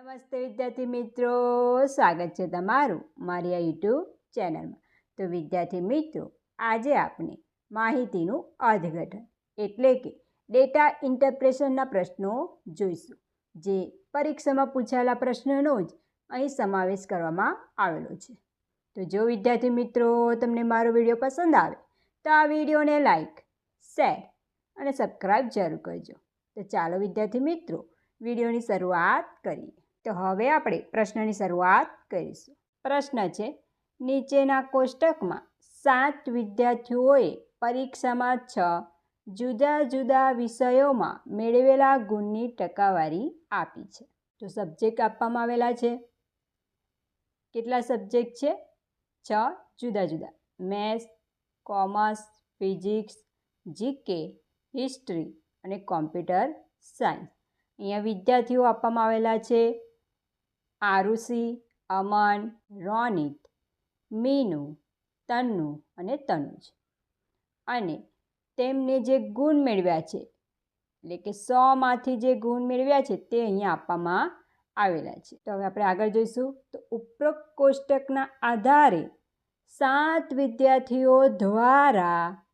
નમસ્તે વિદ્યાર્થી મિત્રો, સ્વાગત છે તમારું મારી આ યુટ્યુબ ચેનલમાં. તો વિદ્યાર્થી મિત્રો, આજે આપણે માહિતીનું અર્થઘટન, એટલે કે ડેટા ઇન્ટરપ્રેશનના પ્રશ્નો જોઈશું, જે પરીક્ષામાં પૂછાયેલા પ્રશ્નોનો જ અહીં સમાવેશ કરવામાં આવેલો છે. તો જો વિદ્યાર્થી મિત્રો, તમને મારો વીડિયો પસંદ આવે, તો આ વિડીયોને લાઈક, શેર અને સબસ્ક્રાઈબ જરૂર કરજો. તો ચાલો વિદ્યાર્થી મિત્રો, વિડીયોની શરૂઆત કરીએ. તો હવે આપણે પ્રશ્નની શરૂઆત કરીશું. પ્રશ્ન છે, નીચેના કોષ્ટકમાં સાત વિદ્યાર્થીઓએ પરીક્ષામાં છ જુદા જુદા વિષયોમાં મેળવેલા ગુણની ટકાવારી આપી છે. તો સબ્જેક્ટ આપવામાં આવેલા છે. કેટલા સબ્જેક્ટ છે? છ જુદા જુદા. Maths, commerce, physics, GK, history અને કોમ્પ્યુટર સાયન્સ. અહીંયા વિદ્યાર્થીઓ આપવામાં આવેલા છે આરુષિ, અમન, રોનિત, મીનુ, તન્નુ અને તનુજ. અને તેમને જે ગુણ મેળવ્યા છે, એટલે કે સોમાંથી જે ગુણ મેળવ્યા છે, તે અહીંયા આપવામાં આવેલા છે. તો હવે આપણે આગળ જોઈશું. તો ઉપરોક્ત કોષ્ટકના આધારે સાત વિદ્યાર્થીઓ દ્વારા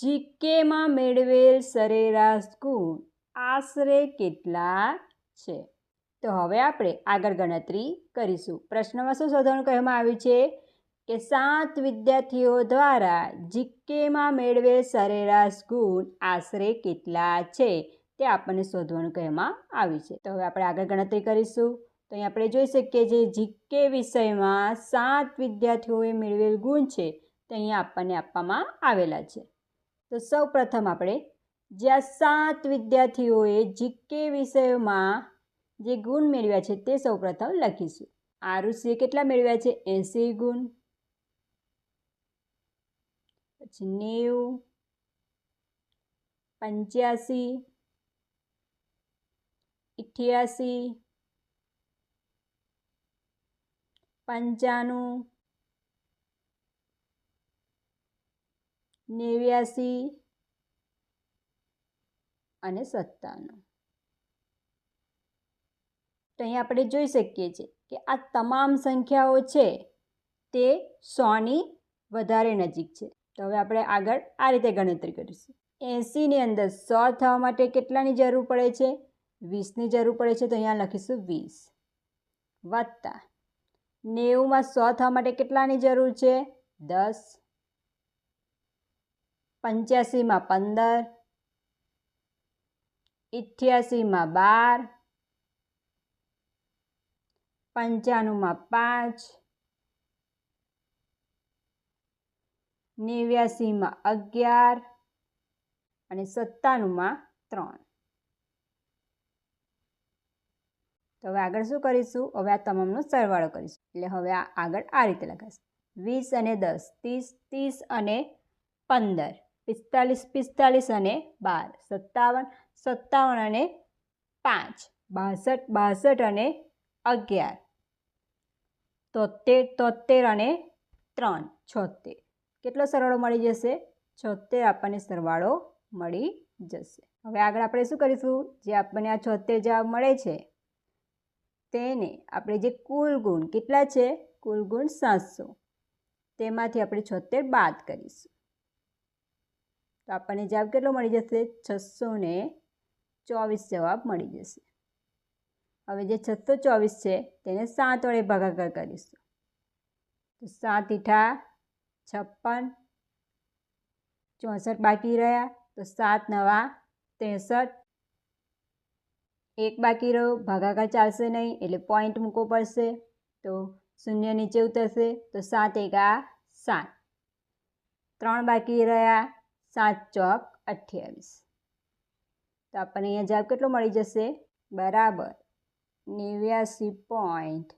જીકેમાં મેળવેલ સરેરાશ ગુણ આશરે કેટલા છે? તો હવે આપણે આગળ ગણતરી કરીશું. પ્રશ્નમાં શું શોધવાનું કહેવામાં આવ્યું છે કે સાત વિદ્યાર્થીઓ દ્વારા જીકેમાં મેળવેલ સરેરાશ ગુણ આશરે કેટલા છે? તે આપણને શોધવાનું કહેવામાં આવ્યું છે. તો હવે આપણે આગળ ગણતરી કરીશું. તો અહીં આપણે જોઈ શકીએ જે જીકે વિષયમાં સાત વિદ્યાર્થીઓએ મેળવેલ ગુણ છે તે અહીંયા આપણને આપવામાં આવેલા છે. તો સૌ પ્રથમ આપણે જ્યાં સાત વિદ્યાર્થીઓએ જીકે વિષયોમાં જે ગુણ મેળવ્યા છે તે સૌપ્રથમ લખીશું. આરુષિએ કેટલા મેળવ્યા છે? એંસી ગુણ. પછી નેવું. પંચ્યાસી. અઠ્યાસી પંચાણું. નેવ્યાસી. અને સત્તાણું. તો અહીં આપણે જોઈ શકીએ છીએ કે આ તમામ સંખ્યાઓ છે તે સોની વધારે નજીક છે. તો હવે આપણે આગળ આ રીતે ગણતરી કરીશું. એંસીની અંદર સો થવા માટે કેટલાની જરૂર પડે છે? વીસની જરૂર પડે છે તો અહીંયા લખીશું વીસ. વત્તા. નેવુંમાં સો થવા માટે કેટલાની જરૂર છે? દસ. પંચ્યાસીમાં પંદર. ઇઠ્યાસીમાં બાર. પંચાણુંમાં પાંચ. નેવ્યાસીમાં અગિયાર. અને સત્તાણુંમાં ત્રણ. તો હવે આગળ શું કરીશું? હવે આ તમામનો સરવાળો કરીશું. એટલે હવે આ આગળ આ રીતે લખાશે વીસ અને દસ. ત્રીસ ત્રીસ અને પંદર. પિસ્તાલીસ પિસ્તાલીસ અને બાર. સત્તાવન સત્તાવન અને પાંચ. બાસઠ બાસઠ અને અગિયાર. તોતેર તોતેર અને ત્રણ છોતેર કેટલો સરવાળો મળી જશે? છોતેર આપણને સરવાળો મળી જશે. હવે આગળ આપણે શું કરીશું? જે આપણને આ છોતેર જવાબ મળે છે, તેને આપણે જે કુલ ગુણ કેટલા છે? કુલ ગુણ સાતસો. તેમાંથી આપણે છોતેર બાદ કરીશું. તો આપણને જવાબ કેટલો મળી જશે? છસો ને ચોવીસ જવાબ મળી જશે. હવે જે છસો ચોવીસ છે, તેને સાત વડે ભાગાકાર કરીશું. તો સાત ઈઠા છપ્પન, ચોસઠ બાકી રહ્યા, તો સાત નવા ત્રેસઠ. એક બાકી રહ્યો, ભાગાકાર ચાલશે નહીં, એટલે પોઈન્ટ મૂકવો પડશે. તો શૂન્ય નીચે ઉતરશે, તો સાત એકા સાત. ત્રણ બાકી રહ્યા, સાત ચોક અઠ્યાવીસ. તો આપણને અહીંયા જવાબ કેટલો મળી જશે? બરાબર. નેવ્યાસી પોઈન્ટ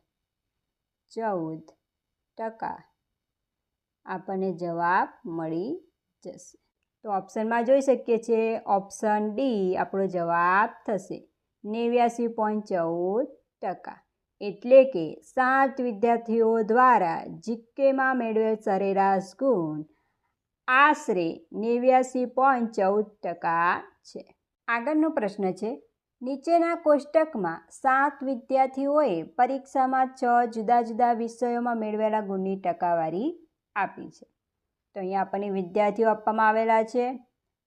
ચૌદ ટકા. આપણને જવાબ મળી જશે. તો ઓપ્શનમાં જોઈ શકીએ છીએ, ઓપ્શન ડી આપણો જવાબ થશે. નેવ્યાસી પોઈન્ટ ચૌદ ટકા. એટલે કે સાત વિદ્યાર્થીઓ દ્વારા જીકેમાં મેળવેલ સરેરાશ ગુણ આશરે નેવ્યાસી પોઈન્ટ ચૌદ ટકા છે. આગળનો પ્રશ્ન છે નીચેના કોષ્ટકમાં સાત વિદ્યાર્થીઓએ પરીક્ષામાં છ જુદા જુદા વિષયોમાં મેળવેલા ગુણની ટકાવારી આપી છે. તો અહીંયા આપણને વિદ્યાર્થીઓ આપવામાં આવેલા છે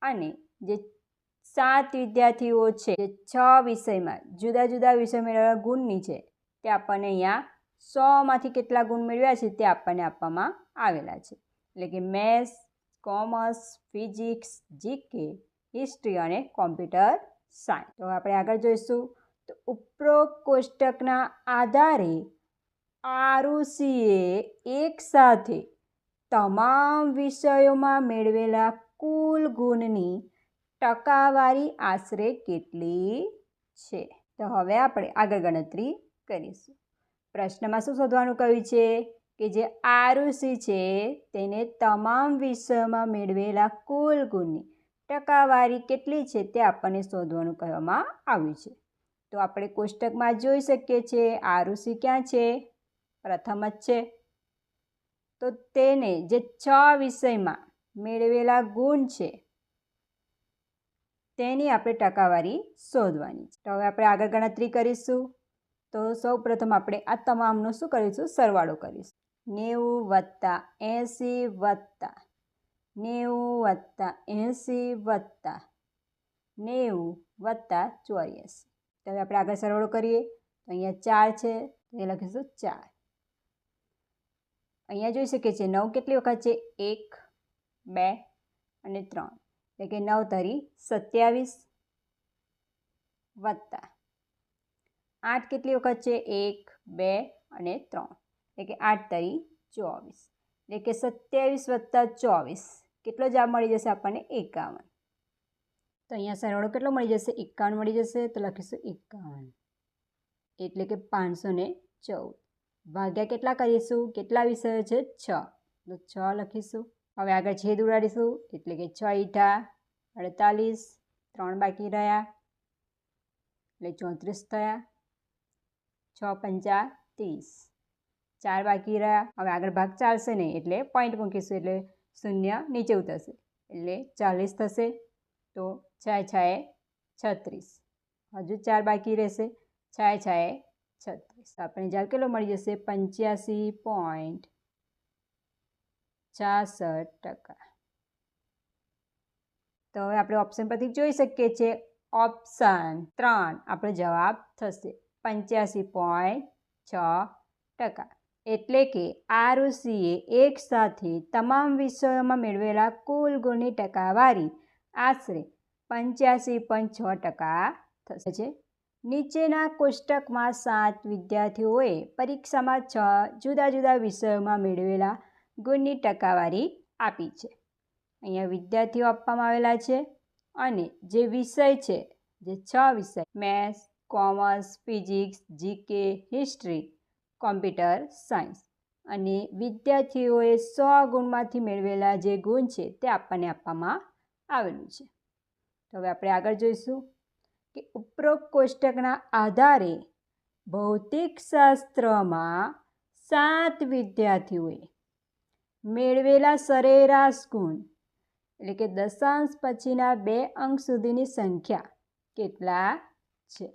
અને જે સાત વિદ્યાર્થીઓ છે, જે છ વિષયમાં જુદા જુદા વિષય મેળવેલા ગુણની છે, તે આપણને અહીંયા સોમાંથી કેટલા ગુણ મેળવ્યા છે તે આપણને આપવામાં આવેલા છે. એટલે કે maths, commerce, physics, GK, history અને કોમ્પ્યુટર સાયન્સ તો આપણે આગળ જોઈશું. તો ઉપરોક્ત કોષ્ટકના આધારે આરુષીએ એકસાથે તમામ વિષયોમાં મેળવેલા કુલ ગુણની ટકાવારી આશરે કેટલી છે? તો હવે આપણે આગળ ગણતરી કરીશું. પ્રશ્નમાં શું શોધવાનું કહ્યું છે? કે જે આરુષિ છે, તેને તમામ વિષયોમાં મેળવેલા કુલ ગુણની ટકાવારી કેટલી છે તે આપણને શોધવાનું કહેવામાં આવ્યું છે. તો આપણે કોષ્ટકમાં જોઈ શકીએ છીએ આરુષિ ક્યાં છે? પ્રથમ જ છે. તો તેને જે છ વિષયમાં મેળવેલા ગુણ છે, તેની આપણે ટકાવારી શોધવાની છે. તો હવે આપણે આગળ ગણતરી કરીશું. તો સૌ પ્રથમ આપણે આ તમામનો શું કરીશું? સરવાળો કરીશું. નેવું વત્તા એંસી વત્તા નેવું વત્તા એંસી વત્તા નેવું વત્તા ચોર્યાસી. તો હવે આપણે આગળ સરવાળો કરીએ. તો અહીંયા ચાર છે, તો એ લખીશું ચાર. અહીંયા જોઈ શકીએ છીએ નવ કેટલી વખત છે? એક, બે અને ત્રણ. એટલે કે નવ તરી સત્યાવીસ વત્તા. આઠ કેટલી વખત છે? એક, બે અને ત્રણ. એટલે કે આઠ તરી ચોવીસ. એટલે કે સત્યાવીસ વત્તા ચોવીસ. કેટલો જવાબ મળી જશે આપણને? એકાવન. તો અહીંયા સરવાળો કેટલો મળી જશે? એકાવન મળી જશે, તો લખીશું એકાવન. એટલે કે પાંચસો ને ચૌદ. ભાગ્યા કેટલા કરીશું? કેટલા વિષયો છે? છ. તો છ લખીશું. હવે આગળ છેદ ઉડાડીશું. એટલે કે છ ઈઠા અડતાલીસ, ત્રણ બાકી રહ્યા. એટલે ચોત્રીસ થયા. છ પંચા ત્રીસ. ચાર બાકી રહ્યા. હવે આગળ ભાગ ચાલશે નહીં એટલે પોઈન્ટ મૂકીશું. એટલે શૂન્ય નીચે ઉતરશે. એટલે ચાલીસ થશે તો છાય છાએ છત્રીસ. હજુ ચાર બાકી રહેશે. છાય છાએ છત્રીસ. આપણે જવાબ કેટલો મળી જશે? પંચ્યાસી પોઈન્ટ છાસઠ ટકા. તો હવે આપણે ઓપ્શન પરથી જોઈ શકીએ છીએ. ઓપ્શન ત્રણ. આપણો જવાબ થશે. પંચ્યાસી પોઈન્ટ છ ટકા. એટલે કે આરુષિએ એકસાથે તમામ વિષયોમાં મેળવેલા કુલ ગુણની ટકાવારી આશરે પંચ્યાસી પોઈન્ટ છ ટકા થશે છે. નીચેના કોષ્ટકમાં સાત વિદ્યાર્થીઓએ પરીક્ષામાં છ જુદા જુદા વિષયોમાં મેળવેલા ગુણની ટકાવારી આપી છે. અહીંયા વિદ્યાર્થીઓ આપવામાં આવેલા છે અને જે વિષય છે, જે છ વિષય, maths, commerce, physics, GK, history computer science. અને વિદ્યાર્થીઓએ સો ગુણમાંથી મેળવેલા જે ગુણ છે તે આપણને આપવામાં આવેલું છે. તો હવે આપણે આગળ જોઈશું કે ઉપરોક્ત કોષ્ટકના આધારે ભૌતિકશાસ્ત્રમાં સાત વિદ્યાર્થીઓએ મેળવેલા સરેરાશ ગુણ, એટલે કે દશાંશ પછીના બે અંક સુધીની સંખ્યા કેટલા છે?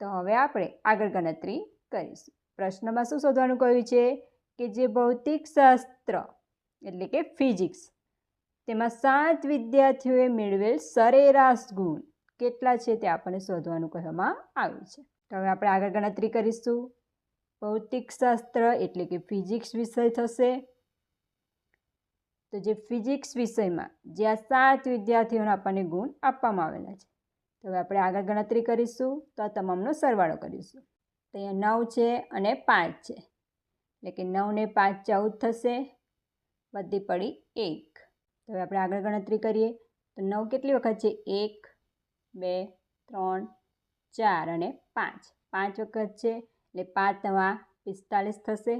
તો હવે આપણે આગળ ગણતરી કરીશું. પ્રશ્નમાં શું શોધવાનું કહ્યું છે? કે જે ભૌતિકશાસ્ત્ર એટલે કે ફિઝિક્સ, તેમાં સાત વિદ્યાર્થીઓએ મેળવેલ સરેરાશ ગુણ કેટલા છે તે આપણને શોધવાનું કહેવામાં આવ્યું છે. તો હવે આપણે આગળ ગણતરી કરીશું. ભૌતિકશાસ્ત્ર એટલે કે ફિઝિક્સ વિષય થશે. તો જે ફિઝિક્સ વિષયમાં જે આ સાત વિદ્યાર્થીઓને આપણને ગુણ આપવામાં આવેલા છે. તો હવે આપણે આગળ ગણતરી કરીશું. તો આ તમામનો સરવાળો કરીશું. તો અહીંયા નવ છે અને પાંચ છે. એટલે કે નવને પાંચ ચૌદ થશે. બધી પડી એક. તો હવે આપણે આગળ ગણતરી કરીએ. તો નવ કેટલી વખત છે? એક, બે, ત્રણ, ચાર અને પાંચ. પાંચ વખત છે એટલે પાંચ નવા પિસ્તાલીસ થશે.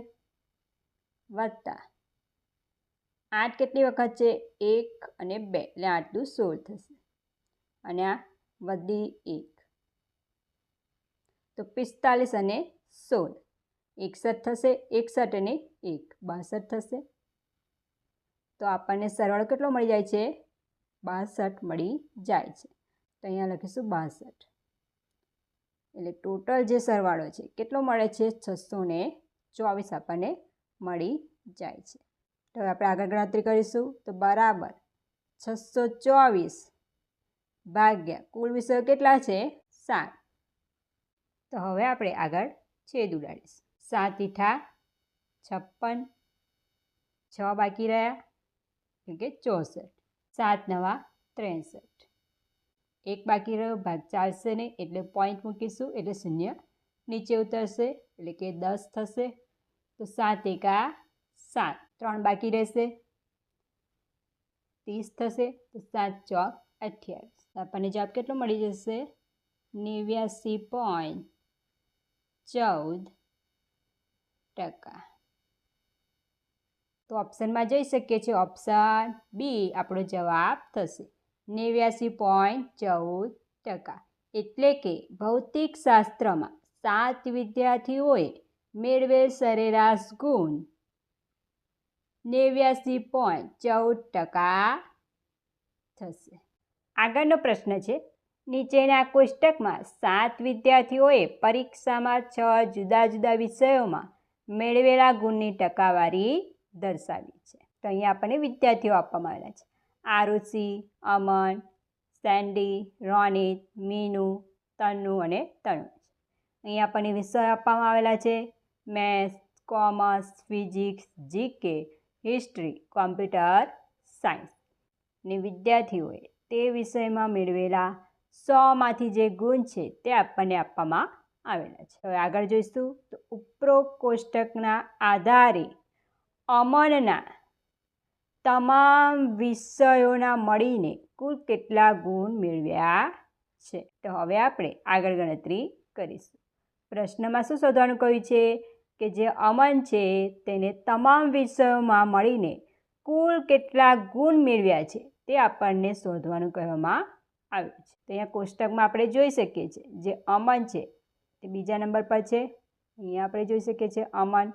વત્તા. આઠ કેટલી વખત છે? એક અને બે. એટલે આટલું સોળ થશે. અને આ વધી એક. તો પિસ્તાલીસ અને સોળ. એકસઠ થશે, એકસઠ અને એક. બાસઠ થશે. તો આપણને સરવાળો કેટલો મળી જાય છે? બાસઠ મળી જાય છે. તો અહીંયા લખીશું બાસઠ. એટલે ટોટલ જે સરવાળો છે, કેટલો મળે છે? છસો ને ચોવીસ આપણને મળી જાય છે. તો હવે આપણે આગળ ગણતરી કરીશું. તો બરાબર છસો ચોવીસ ભાગ્યા કુલ વિષયો કેટલા છે? સાત. તો હવે આપણે આગળ છેદ ઉડાડીશું. સાત ઈઠા છપ્પન, છ બાકી રહ્યા એટલે કે ચોસઠ. સાત નવા ત્રેસઠ. એક બાકી રહ્યો, ભાગ ચાલશે નહીં, એટલે પોઈન્ટ મૂકીશું, એટલે શૂન્ય નીચે ઉતરશે, એટલે કે દસ થશે. તો સાત એકા સાત, ત્રણ બાકી રહેશે. ત્રીસ થશે, તો સાત ચોક અઠ્યાવીસ. આપણને જવાબ કેટલો મળી જશે? નેવ્યાસી પોઈન્ટ ચૌદ ટકા. તો ઓપ્શનમાં જઈ શકીએ છીએ. ઓપ્શન બી આપણો જવાબ થશે. નેવ્યાસી પોઈન્ટ ચૌદ ટકા. એટલે કે ભૌતિક શાસ્ત્રમાં સાત વિદ્યાર્થીઓએ મેળવેલ સરેરાશ ગુણ નેવ્યાસી પોઈન્ટ ચૌદ ટકા થશે. આગળનો પ્રશ્ન છે નીચેના કોષ્ટકમાં સાત વિદ્યાર્થીઓએ પરીક્ષામાં છ જુદા જુદા વિષયોમાં મેળવેલા ગુણની ટકાવારી દર્શાવી છે. તો અહીંયા આપણને વિદ્યાર્થીઓ આપવામાં આવેલા છે. આરુષિ, અમન, સેન્ડી, રોનિત, મીનુ તનુ અને તનુ અહીંયા આપણને વિષય આપવામાં આવેલા છે. Maths, commerce, physics, GK, history, computer science. ને વિદ્યાર્થીઓએ તે વિષયમાં મેળવેલા સોમાંથી જે ગુણ છે તે આપણને આપવામાં આવેલા છે. હવે આગળ જોઈશું તો ઉપરોક્ત કોષ્ટકના આધારે અમનના તમામ વિષયોના મળીને કુલ કેટલા ગુણ મેળવ્યા છે? તો હવે આપણે આગળ ગણતરી કરીશું. પ્રશ્નમાં શું શોધવાનું કહ્યું છે? કે જે અમન છે તેને તમામ વિષયોમાં મળીને કુલ કેટલા ગુણ મેળવ્યા છે તે આપણને શોધવાનું કહેવામાં આવ્યું છે. તો અહીંયા કોષ્ટકમાં આપણે જોઈ શકીએ છીએ જે અમન છે તે બીજા નંબર પર છે. અહીંયા આપણે જોઈ શકીએ છીએ અમન.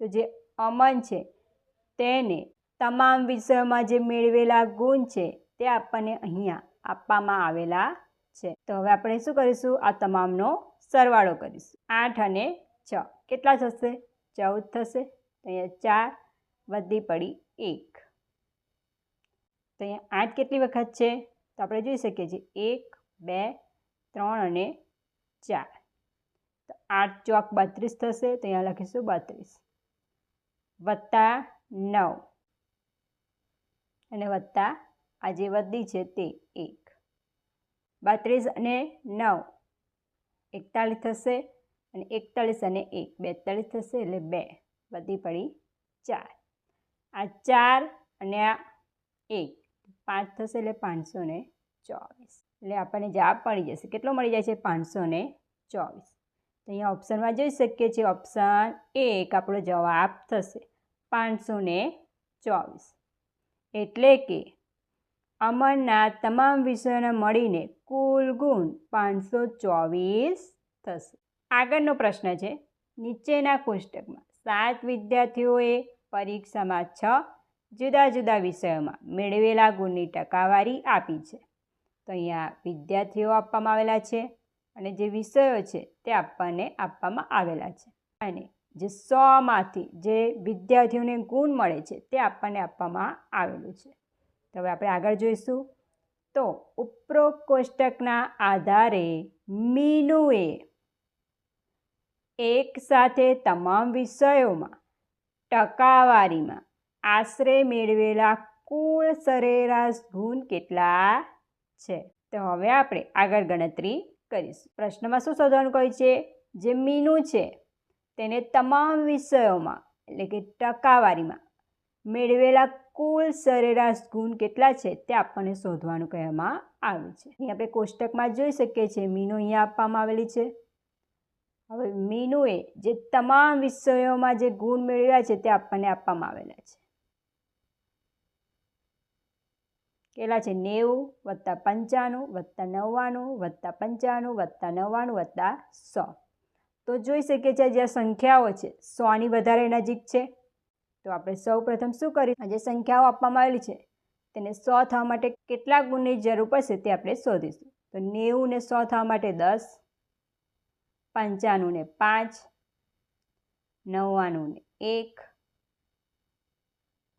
તો જે અમન છે તેને તમામ વિષયોમાં જે મેળવેલા ગુણ છે તે આપણને અહીંયા આપવામાં આવેલા છે. તો હવે આપણે શું કરીશું? આ તમામનો સરવાળો કરીશું. આઠ અને છ. કેટલા થશે? ચૌદ થશે. તો અહીંયા ચાર વધી પડી એક. તો અહીંયા આઠ કેટલી વખત છે? તો આપણે જોઈ શકીએ છીએ, એક, બે, ત્રણ અને ચાર. તો આઠ ચોક બત્રીસ થશે, તો અહીંયા લખીશું બત્રીસ. વત્તા નવ. અને વત્તા આ જે વધી છે તે એક. બત્રીસ અને નવ. એકતાળીસ થશે અને એકતાળીસ અને એક, બેતાળીસ થશે એટલે બે વધી પડી ચાર. આ ચાર અને આ એક. પાંચ થશે એટલે પાંચસો ને ચોવીસ. એટલે આપણને જવાબ મળી જશે. કેટલો મળી જાય છે? પાંચસો ને ચોવીસ. તો અહીંયા ઓપ્શનમાં જોઈ શકીએ છીએ, ઓપ્શન એક આપણો જવાબ થશે પાંચસો ને ચોવીસ. એટલે કે અમરના તમામ વિષયોને મળીને કુલ ગુણ પાંચસો ચોવીસ થશે. આગળનો પ્રશ્ન છે, નીચેના કોષ્ટકમાં સાત વિદ્યાર્થીઓએ પરીક્ષામાં છ જુદા જુદા વિષયોમાં મેળવેલા ગુણની ટકાવારી આપી છે. તો અહીંયા વિદ્યાર્થીઓ આપવામાં આવેલા છે અને જે વિષયો છે તે આપણને આપવામાં આવેલા છે. અને જે સોમાંથી જે વિદ્યાર્થીઓને ગુણ મળે છે તે આપણને આપવામાં આવેલું છે. તો હવે આપણે આગળ જોઈશું. તો ઉપરોક્ત કોષ્ટકના આધારે મીનુએ એક સાથે તમામ વિષયોમાં ટકાવારીમાં આશરે મેળવેલા કુલ સરેરાશ ગુણ કેટલા છે? તો હવે આપણે આગળ ગણતરી કરીશું. પ્રશ્નમાં શું શોધવાનું કહ્યું છે? જે મીનુ છે, તેને તમામ વિષયોમાં, એટલે કે ટકાવારીમાં, મેળવેલા કુલ સરેરાશ ગુણ કેટલા છે તે આપણને શોધવાનું કહેવામાં આવ્યું છે. અહીં આપણે કોષ્ટકમાં જોઈ શકીએ છીએ, મીનુ અહીંયા આપવામાં આવેલી છે. હવે મીનુએ જે તમામ વિષયોમાં જે ગુણ મેળવ્યા છે તે આપણને આપવામાં આવેલા છે. કેટલા છે? નેવું વત્તા પંચાણું વત્તા નવ્વાણું વત્તા પંચાણું વત્તા નવ્વાણું વત્તા સો. તો જોઈ શકીએ છીએ જે સંખ્યાઓ છે, સોની વધારે નજીક છે. તો આપણે સૌ પ્રથમ શું કરીશું જે સંખ્યાઓ આપવામાં આવેલી છે, તેને સો થવા માટે કેટલા ગુણની જરૂર પડશે તે આપણે શોધીશું. તો નેવું ને સો થવા માટે દસ, પંચાણું ને પાંચ, નવ્વાણું ને એક,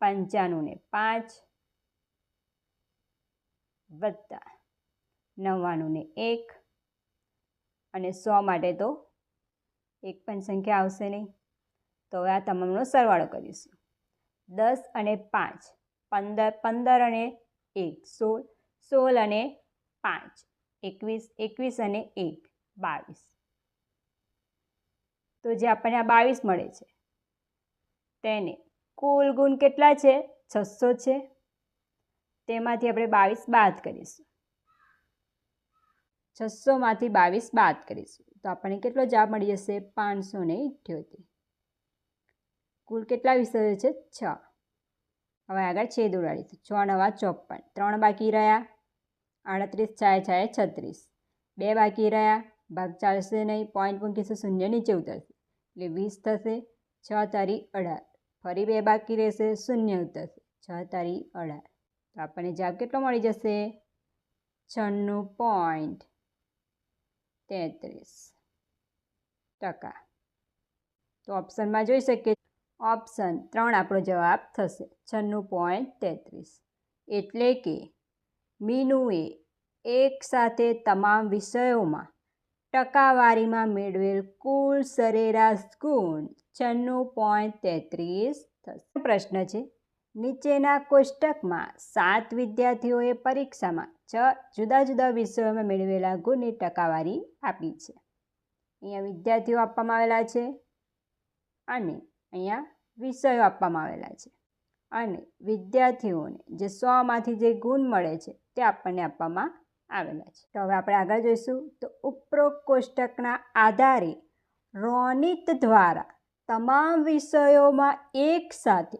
પંચાણું ને પાંચ વત્તા નવ્વાણું ને એક. અને સો માટે તો એક પણ સંખ્યા આવશે નહીં. તો હવે આ તમામનો સરવાળો કરીશું દસ અને પાંચ. પંદર પંદર અને એક. સોળ સોળ અને પાંચ. એકવીસ એકવીસ અને એક. બાવીસ. તો જે આપણને આ બાવીસ મળે છે, તેને કુલ ગુણ કેટલા છે? છસો છે. તેમાંથી આપણે બાવીસ બાદ કરીશું. છસોમાંથી બાવીસ બાદ કરીશું. તો આપણને કેટલો જવાબ મળી જશે? પાંચસો ને કુલ કેટલા વિષયો છે? છ. હવે આગળ છેદ ઉડાડીશું છ નવા ચોપન. ત્રણ બાકી રહ્યા. આડત્રીસ છાએ છાએ છત્રીસ. બે બાકી રહ્યા. ભાગ ચાલશે નહીં. પોઈન્ટ મૂકીશું શૂન્ય નીચે ઉતરશે. એટલે વીસ થશે. છ તારી અઢાર. ફરી બે બાકી રહેશે. શૂન્ય ઉતરશે. છ તારી અઢાર. તો આપણને જવાબ કેટલો મળી જશે? છન્નું પોઈન્ટ તેત્રીસ ટકા. તો ઓપ્શનમાં જોઈ શકીએ. ઓપ્શન ત્રણ આપણો જવાબ થશે. છન્નું પોઈન્ટ તેત્રીસ. એટલે કે મીનુએ એક સાથે તમામ વિષયોમાં ટકાવારીમાં મેળવેલ કુલ સરેરાશ ગુણ છન્નું પોઈન્ટ તેત્રીસ થશે. પ્રશ્ન છે નીચેના કોષ્ટકમાં સાત વિદ્યાર્થીઓએ પરીક્ષામાં છ જુદા જુદા વિષયોમાં મેળવેલા ગુણની ટકાવારી આપી છે. અહીંયા વિદ્યાર્થીઓ આપવામાં આવેલા છે અને અહીંયા વિષયો આપવામાં આવેલા છે અને વિદ્યાર્થીઓને જે સોમાંથી જે ગુણ મળે છે તે આપણને આપવામાં આવેલા છે. તો હવે આપણે આગળ જોઈશું. તો ઉપરોક્ત કોષ્ટકના આધારે રોનિત દ્વારા તમામ વિષયોમાં એક સાથે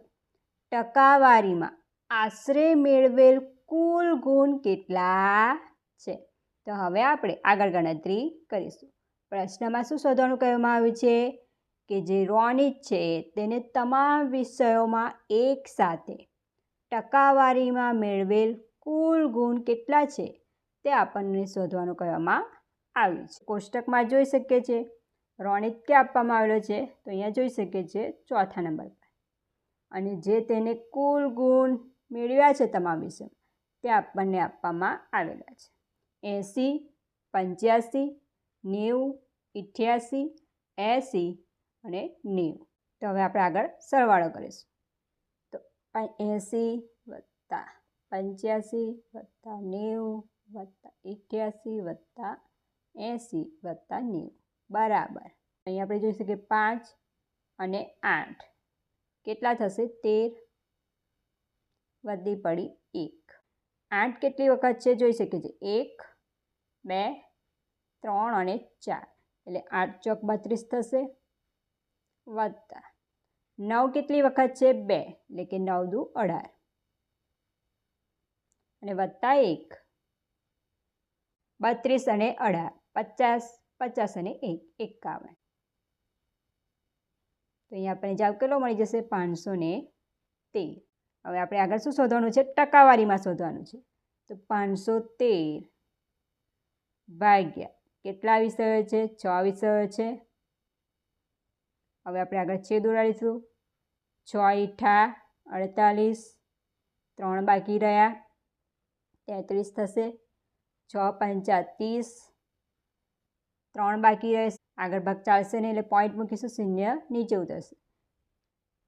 ટકાવારીમાં આશરે મેળવેલ કુલ ગુણ કેટલા છે? તો હવે આપણે આગળ ગણતરી કરીશું. પ્રશ્નમાં શું શોધવાનું કહેવામાં આવ્યું છે? કે જે રોનિત છે, તેને તમામ વિષયોમાં એક સાથે ટકાવારીમાં મેળવેલ કુલ ગુણ કેટલા છે? તે આપણને શોધવાનું કહેવામાં આવ્યું છે. કોષ્ટકમાં જોઈ શકીએ છીએ. રોનિત ક્યાં આપવામાં આવેલો છે. તો અહીંયા જોઈ શકીએ છીએ ચોથા નંબર પર. અને જે તેને કુલ ગુણ મેળવ્યા છે તમામ વિષય તે આપણને આપવામાં આવેલા છે. એંસી, પંચ્યાસી, નેવું અઠ્યાસી એંસી અને નેવું. તો હવે આપણે આગળ સરવાળો કરીશું. તો એંસી વત્તા પંચ્યાસી વત્તા નેવું વત્તા અઠ્યાસી વત્તા એંસી વત્તા નેવું. બરાબર. અહીં આપણે જોઈ શકીએ પાંચ અને આઠ. કેટલા થશે? તેર વધી પડી એક. આઠ કેટલી વખત છે? જોઈ શકીએ છીએ. એક, બે, ત્રણ અને ચાર. એટલે આઠ ચોક બત્રીસ થશે. વત્તા. નવ કેટલી વખત છે? બે. એટલે કે નવ દુ અઢાર. અને વત્તા એક. બત્રીસ અને અઢાર. પચાસ પચાસ અને એક. એકાવન. તો અહીંયા આપણને જવાબ કેટલો મળી જશે? પાંચસો ને તેર. હવે આપણે આગળ શું શોધવાનું છે? ટકાવારીમાં શોધવાનું છે. તો પાંચસો તેર ભાગ્યા કેટલા વિષયો છે? છ વિષયો છે. હવે આપણે આગળ છેદ ઉડાડીશું. છ ઈઠા અડતાલીસ, ત્રણ બાકી રહ્યા. તેત્રીસ થશે. છ પંચા ત્રીસ, ત્રણ બાકી રહેશે. આગળ ભાગ ચાલશે નહીં એટલે પોઈન્ટ મૂકીશું શૂન્ય નીચે ઉતરશે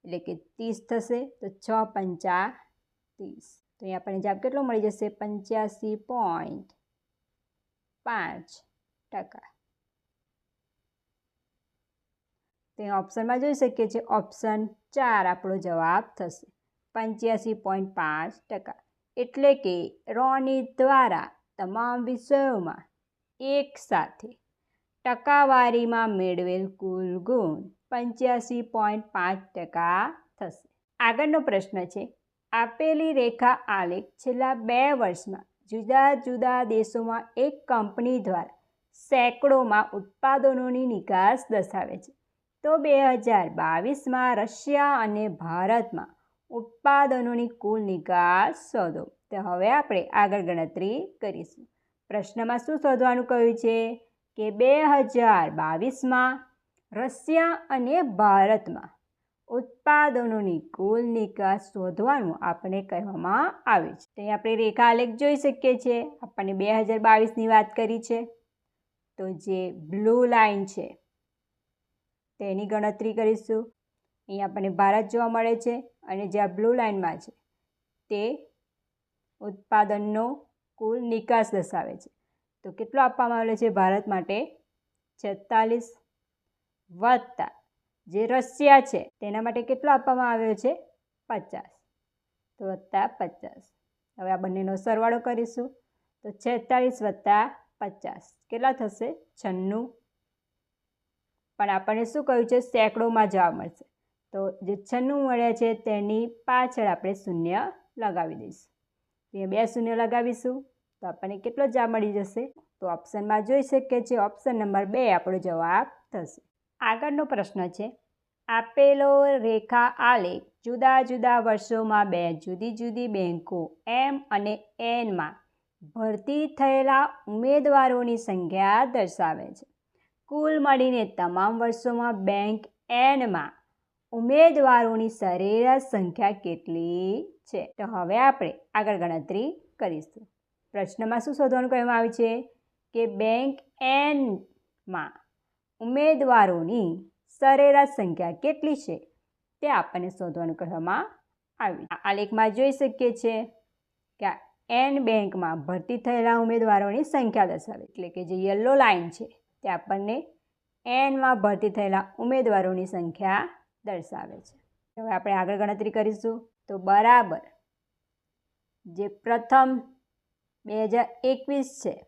એટલે કે ત્રીસ થશે તો છ પંચા ત્રીસ તો અહીંયા આપણને જવાબ કેટલો મળી જશે પંચ્યાસી પોઈન્ટ પાંચ ટકા તે ઓપ્શનમાં જોઈ શકીએ છીએ ઓપ્શન ચાર આપણો જવાબ થશે પંચ્યાસી પોઈન્ટ પાંચ ટકા એટલે કે રોની દ્વારા તમામ વિષયોમાં એક સાથે ટકાવારીમાં મેળવેલ કુલ ગુણ પંચ્યાસી પોઈન્ટ પાંચ ટકા થશે. આગળનો પ્રશ્ન છે, આપેલી રેખા આલેખ છેલ્લા બે વર્ષમાં જુદા જુદા દેશોમાં એક કંપની દ્વારા સેંકડોમાં ઉત્પાદનોની નિકાસ દર્શાવે છે. તો બે હજાર બાવીસમાં રશિયા અને ભારતમાં ઉત્પાદનોની કુલ નિકાસ શોધો. તો હવે આપણે આગળ ગણતરી કરીશું. પ્રશ્નમાં શું શોધવાનું કહ્યું છે? કે બે હજાર બાવીસમાં રશિયા અને ભારતમાં ઉત્પાદનોની કુલ નિકાસ શોધવાનું આપણે કહેવામાં આવે છે. તે આપણે રેખાલેખ જોઈ શકીએ છીએ. આપણને બે હજાર બાવીસની વાત કરી છે. તો જે બ્લુ લાઇન છે, તેની ગણતરી કરીશું. અહીં આપણને ભારત જોવા મળે છે અને જે આ બ્લુ લાઇનમાં છે, તે ઉત્પાદનનો કુલ નિકાસ દર્શાવે છે. તો કેટલો આપવામાં આવેલો છે ભારત માટે? છેતાલીસ વત્તા. જે રશિયા છે, તેના માટે કેટલો આપવામાં આવ્યો છે? પચાસ. તો વત્તા પચાસ. હવે આ બંનેનો સરવાળો કરીશું. તો છેતાલીસ વત્તા પચાસ. કેટલા થશે? છન્નું. પણ આપણને શું કહ્યું છે? સેંકડોમાં જવાબ મળશે. તો જે છન્નું મળ્યા છે, તેની પાછળ આપણે શૂન્ય લગાવી દઈશું. બે શૂન્ય લગાવીશું. તો આપણને કેટલો જવાબ મળી જશે? તો ઓપ્શનમાં જોઈ શકીએ છીએ, ઓપ્શન નંબર બે આપણો જવાબ થશે. આગળનો પ્રશ્ન છે, આપેલો રેખા આલેખ જુદા જુદા વર્ષોમાં બે જુદી જુદી બેન્કો એમ અને એનમાં ભરતી થયેલા ઉમેદવારોની સંખ્યા દર્શાવે છે. કુલ મળીને તમામ વર્ષોમાં બેંક એનમાં ઉમેદવારોની સરેરાશ સંખ્યા કેટલી છે? તો હવે આપણે આગળ ગણતરી કરીશું. પ્રશ્નમાં શું શોધવાનું કહેવામાં આવ્યું છે? કે બેંક એનમાં ઉમેદવારોની સરેરાશ સંખ્યા કેટલી છે? તે આપણને શોધવાનું કહેવામાં આવ્યું આ લેખમાં જોઈ શકીએ છીએ કે એન બેંકમાં ભરતી થયેલા ઉમેદવારોની સંખ્યા દર્શાવે એટલે કે જે યલો લાઇન છે, તે આપણને એનમાં ભરતી થયેલા ઉમેદવારોની સંખ્યા દર્શાવે છે. હવે આપણે આગળ ગણતરી કરીશું. તો બરાબર. જે પ્રથમ બે હજાર એકવીસ છે.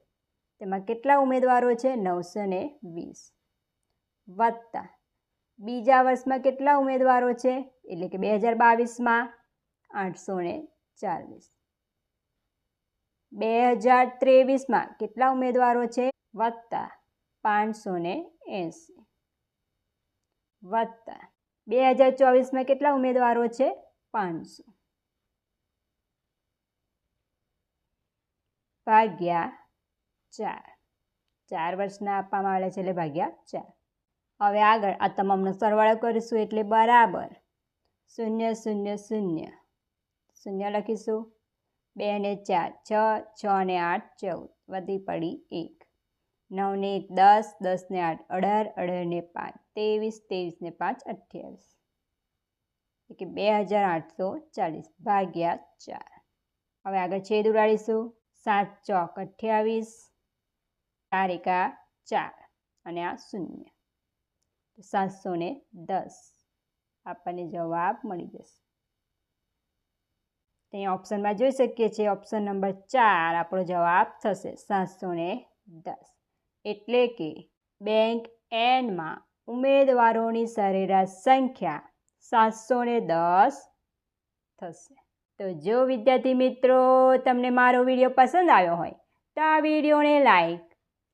તેમાં કેટલા ઉમેદવારો છે? નવસો ને વીસ. વત્તા. બીજા વર્ષમાં કેટલા ઉમેદવારો છે? એટલે કે બે હજાર બાવીસમાં આઠસો ને ચાલીસ. બે હજાર ત્રેવીસમાં કેટલા ઉમેદવારો છે? વત્તા. પાંચસો ને એંસી. વત્તા. બે હજાર ચોવીસમાં કેટલા ઉમેદવારો છે? પાંચસો. ભાગ્યા ચાર. ચાર વર્ષના આપવામાં આવેલા છે એટલે ભાગ્યા ચાર. હવે આગળ આ તમામનો સરવાળો કરીશું એટલે બરાબર શૂન્ય શૂન્ય શૂન્ય. શૂન્ય લખીશું. બે ને ચાર, છ છ ને આઠ, ચૌદ. વધી પડી એક. નવ ને એક, દસ દસ ને આઠ, અઢાર અઢાર ને પાંચ, ત્રેવીસ ત્રેવીસ ને પાંચ, અઠ્યાવીસ. એટલે બે હજાર આઠસો ચાલીસ. ભાગ્યા ચાર. હવે આગળ છેદ ઉડાડીશું. સાત ચોક અઠ્યાવીસ ચાર એકા ચાર અને આ શૂન્ય. સાતસો ને દસ આપણને જવાબ મળી જશે. ત્યાં ઓપ્શનમાં જોઈ શકીએ છીએ, ઓપ્શન નંબર ચાર આપણો જવાબ થશે સાતસો ને દસ. એટલે કે બેંક એનમાં ઉમેદવારોની સરેરાશ સંખ્યા સાતસો ને દસ થશે. તો જો વિદ્યાર્થી મિત્રો, તમને મારો વીડિયો પસંદ આવ્યો હોય, તો આ વિડીયોને લાઈક,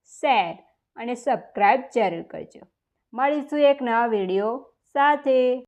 શેર અને સબસ્ક્રાઈબ જરૂર કરજો. મળીશું એક નવા વીડિયો સાથે.